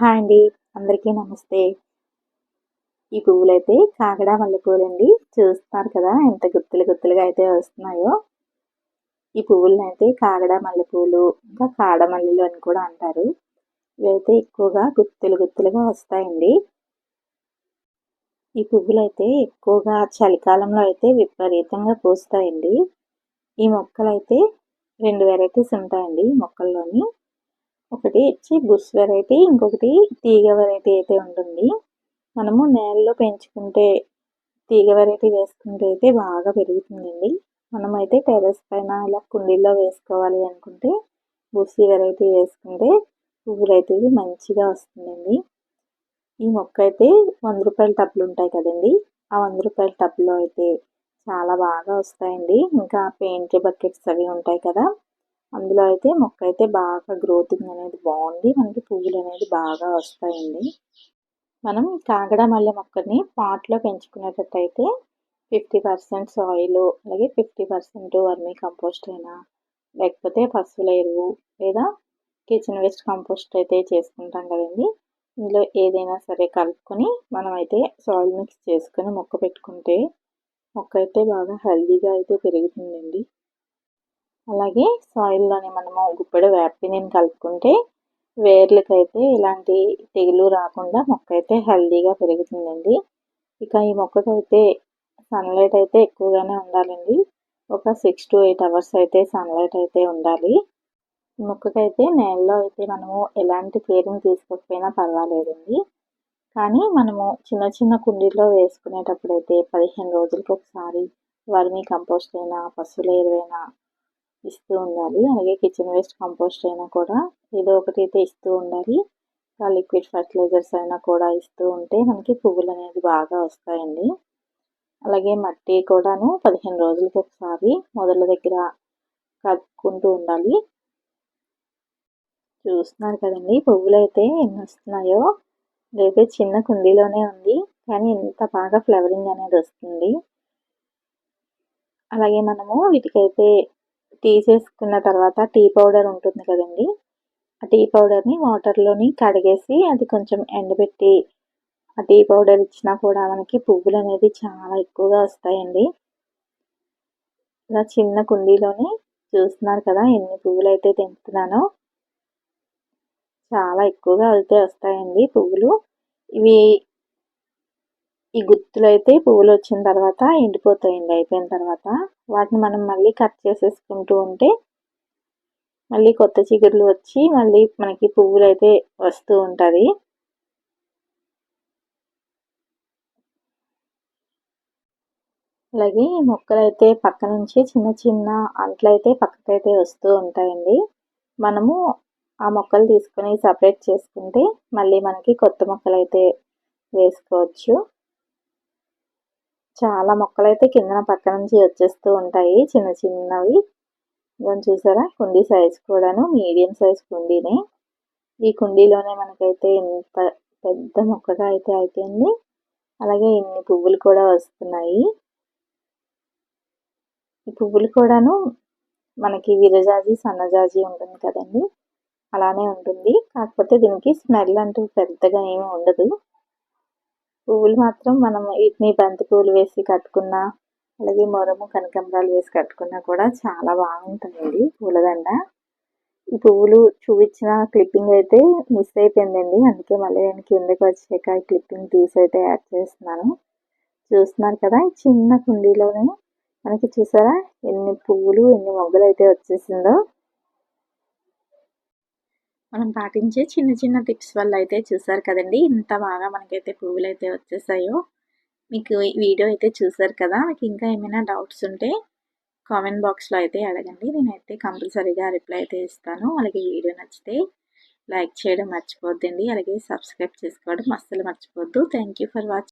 Hi అండి. అందరికీ నమస్తే. ఈ పువ్వులు అయితే కాగడా మల్లెపూలు అండి చూస్తున్నారు కదా ఎంత గుత్తులు గుత్తులుగా అయితే వస్తున్నాయో. ఈ పువ్వులను అయితే కాగడా మల్లెపూలు ఇంకా కాడమల్లెలు అని కూడా అంటారు. ఇవైతే ఎక్కువగా గుత్తులు గుత్తులుగా వస్తాయండి. ఈ పువ్వులు అయితే ఎక్కువగా చలికాలంలో అయితే విపరీతంగా పూస్తాయండి. ఈ మొక్కలు అయితే రెండు వెరైటీస్ ఉంటాయండి మొక్కల్లోని. ఒకటి వచ్చి బుష్ వెరైటీ ఇంకొకటి తీగ వెరైటీ అయితే ఉంటుంది. మనము నేలలో పెంచుకుంటే తీగ వెరైటీ వేసుకుంటే అయితే బాగా పెరుగుతుందండి. మనమైతే టెర్రస్ పైన ఇలా కుండీల్లో వేసుకోవాలి అనుకుంటే బుస్సీ వెరైటీ వేసుకుంటే పువ్వులు అయితే మంచిగా వస్తుందండి. ఈ మొక్క అయితే వంద రూపాయల టబ్లు ఉంటాయి కదండి. ఆ వంద రూపాయల టబ్లో అయితే చాలా బాగా వస్తాయండి. ఇంకా పెయింట్ బకెట్స్ అవి ఉంటాయి కదా అందులో అయితే మొక్క అయితే బాగా గ్రోతింగ్ అనేది బాగుంది. మనకి పువ్వులు అనేది బాగా వస్తాయండి. మనం కాగడ మల్లె మొక్కని పాట్లో పెంచుకునేటట్టయితే ఫిఫ్టీ పర్సెంట్ సాయిల్ అలాగే ఫిఫ్టీ పర్సెంట్ వర్మీ కంపోస్ట్ అయినా లేకపోతే పశువుల ఎరువు లేదా కిచెన్ వేస్ట్ కంపోస్ట్ అయితే చేసుకుంటాం కదండి. ఇందులో ఏదైనా సరే కలుపుకొని అయితే సాయిల్ మిక్స్ చేసుకొని మొక్క పెట్టుకుంటే మొక్క అయితే బాగా హెల్దీగా అయితే పెరుగుతుందండి. అలాగే సాయిల్లోనే మనము గుప్పెడు వేపిని కలుపుకుంటే వేర్లకైతే ఇలాంటి తెగులు రాకుండా మొక్క అయితే హెల్దీగా పెరుగుతుందండి. ఇక ఈ మొక్కకైతే సన్లైట్ అయితే ఎక్కువగానే ఉండాలండి. ఒక సిక్స్ టు ఎయిట్ అవర్స్ అయితే సన్లైట్ అయితే ఉండాలి. మొక్కకైతే నేలలో అయితే మనము ఎలాంటి కేరింగ్ తీసుకోకపోయినా పర్వాలేదండి. కానీ మనము చిన్న చిన్న కుండీల్లో వేసుకునేటప్పుడు అయితే పదిహేను రోజులకి ఒకసారి వర్మీ కంపోస్ట్ అయినా పశువుల ఎరువైనా ఇస్తూ ఉండాలి. అలాగే కిచెన్ వేస్ట్ కంపోస్ట్ అయినా కూడా ఏదో ఒకటి అయితే ఇస్తూ ఉండాలి. లిక్విడ్ ఫర్టిలైజర్స్ అయినా కూడా ఇస్తూ ఉంటే మనకి పువ్వులు అనేది బాగా వస్తాయండి. అలాగే మట్టి కూడాను పదిహేను రోజులకి ఒకసారి మొదల దగ్గర కలుపుకుంటూ ఉండాలి. చూస్తున్నారు కదండి పువ్వులు అయితే ఎన్ని వస్తున్నాయో. రేపే చిన్న కుండీలోనే ఉంది కానీ ఎంత బాగా ఫ్లవరింగ్ అనేది వస్తుంది. అలాగే మనము వీటికైతే టీ చేసుకున్న తర్వాత టీ పౌడర్ ఉంటుంది కదండి. ఆ టీ పౌడర్ని వాటర్లోని కడిగేసి అది కొంచెం ఎండబెట్టి ఆ టీ పౌడర్ ఇచ్చినా కూడా మనకి పువ్వులు అనేది చాలా ఎక్కువగా వస్తాయండి. ఇలా చిన్న కుండీలోని చూస్తున్నారు కదా ఎన్ని పువ్వులు అయితే తెంపుతున్నానో. చాలా ఎక్కువగా అయితే వస్తాయండి పువ్వులు. ఇవి ఈ గుత్తులు అయితే పువ్వులు వచ్చిన తర్వాత ఎండిపోతాయండి అయిపోయిన తర్వాత. వాటిని మనం మళ్ళీ కట్ చేసేసుకుంటూ ఉంటే మళ్ళీ కొత్త చిగుర్లు వచ్చి మళ్ళీ మనకి పువ్వులు అయితే వస్తూ ఉంటుంది. అలాగే మొక్కలైతే పక్క నుంచి చిన్న చిన్న అంట్లయితే పక్కకైతే వస్తూ ఉంటాయండి. మనము ఆ మొక్కలు తీసుకొని సపరేట్ చేసుకుంటే మళ్ళీ మనకి కొత్త మొక్కలు అయితే వేసుకోవచ్చు. చాలా మొక్కలైతే కిందన పక్క నుంచి వచ్చేస్తూ ఉంటాయి. చిన్న చిన్నవి. ఇవన్నీ చూసారా? కుండీ సైజ్ కూడాను. మీడియం సైజ్ కుండీనే. ఈ కుండీలోనే మనకైతే ఇంత పెద్ద మొక్కగా అయితే అయిపోయింది. అలాగే ఇన్ని పువ్వులు కూడా వస్తున్నాయి. ఈ పువ్వులు కూడాను మనకి విరజాజి సన్నజాజి ఉంటుంది కదండి. అలానే ఉంటుంది. కాకపోతే దీనికి స్మెల్ అంటూ పెద్దగా ఏమీ ఉండదు. పువ్వులు మాత్రం మనం వీటిని బంతి పువ్వులు వేసి కట్టుకున్నా అలాగే మొరము కనకంబరాలు వేసి కట్టుకున్నా కూడా చాలా బాగుంటుందండి పూలదండ ఈ పువ్వులు చూపించిన క్లిప్పింగ్ అయితే మిస్ అయిపోయిందండి. అందుకే మళ్ళీ నేను కిందకి వచ్చాక క్లిప్పింగ్ తీసి అయితే యాడ్ చేస్తున్నాను. చూస్తున్నారు కదా చిన్న కుండీలోనే మనకి చూసారా ఎన్ని పువ్వులు ఎన్ని మొగ్గలు అయితే వచ్చేసిందో. మనం పాటించే చిన్న చిన్న టిప్స్ వల్ల అయితే చూసారు కదండి. ఇంత బాగా మనకైతే పువ్వులు అయితే వచ్చేసాయో. మీకు వీడియో అయితే చూసారు కదా. మీకు ఇంకా ఏమైనా డౌట్స్ ఉంటే కామెంట్ బాక్స్లో అయితే అడగండి. నేనైతే కంపల్సరీగా రిప్లై అయితే ఇస్తాను. అలాగే వీడియో నచ్చితే లైక్ చేయడం మర్చిపోద్దండి. అలాగే సబ్స్క్రైబ్ చేసుకోవడం అస్సలు మర్చిపోద్దు. Thank for watching